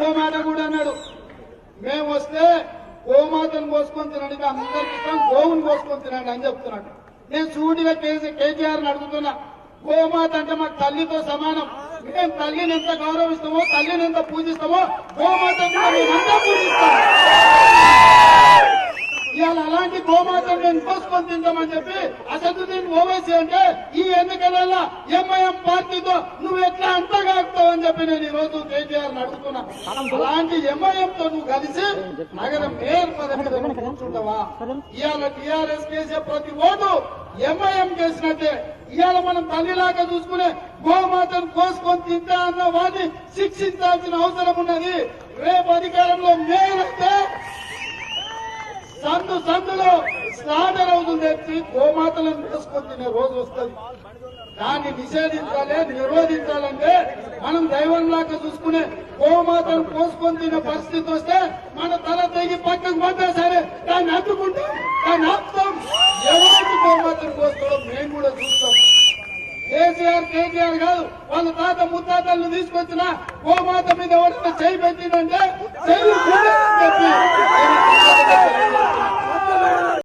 ఇంకో మాట కూడా అన్నాడు. మేము వస్తే గోమాతను కోసుకొని తినండి మీ అందరికి ఇష్టం గోవును కోసుకొని తినండి అని చెప్తున్నాడు. నేను సూటిగా కేసీ అడుగుతున్నా గోమాత అంటే మాకు తల్లితో సమానం. మేము తల్లిని ఎంత గౌరవిస్తామో తల్లిని ఎంత పూజిస్తామో గోమాత మేమంతా పూజిస్తాం. ఇవాళ అలాంటి గోమాతను మేము కోసుకొని తింటామని చెప్పి అసదుద్దీన్ ఓవైసీ అంటే ఈ ఎన్నికలలో ఎంఐఎం పార్టీతో నువ్వే చెప్పి నేను ఈ రోజు కేటీఆర్ అడుగుతున్నా అలాంటి ఎంఐఎం తో నువ్వు కలిసి నగర మేయర్ పదవి కూర్చుంటావా? ఇవాళ టీఆర్ఎస్ కేసే ప్రతి ఓటు ఎంఐఎం చేసినట్టే. ఇవాళ మనం తల్లిలాగా చూసుకునే గోమాతను కోసుకొని తింటా అన్న వాడిని శిక్షించాల్సిన అవసరం ఉన్నది. రేపు అధికారంలో మేయర్ అయితే సందు సందులో స్నాటర్ అవుతుంది తెచ్చి గోమాతలను వేసుకొని తినే రోజు వస్తుంది. దాన్ని నిషేధించాలి నిరోధించాలంటే దాకా దైవంలాగా చూసుకునే గోమాతను కోసుకొని తినే పరిస్థితి వస్తే మన తల తెగి పక్కకు పడ్డా సరే దాన్ని అడ్డుకుంటాం దాన్ని ఆపుతాం. ఎవరికి గోమాతను కోసుకోవడం మేము కూడా చూస్తాం. కేసీఆర్ కేటీఆర్ కాదు వాళ్ళ తాత ముత్తాతలను తీసుకొచ్చిన గోమాత మీద ఎవరైనా చేయి పెట్టిందంటే చెయ్యి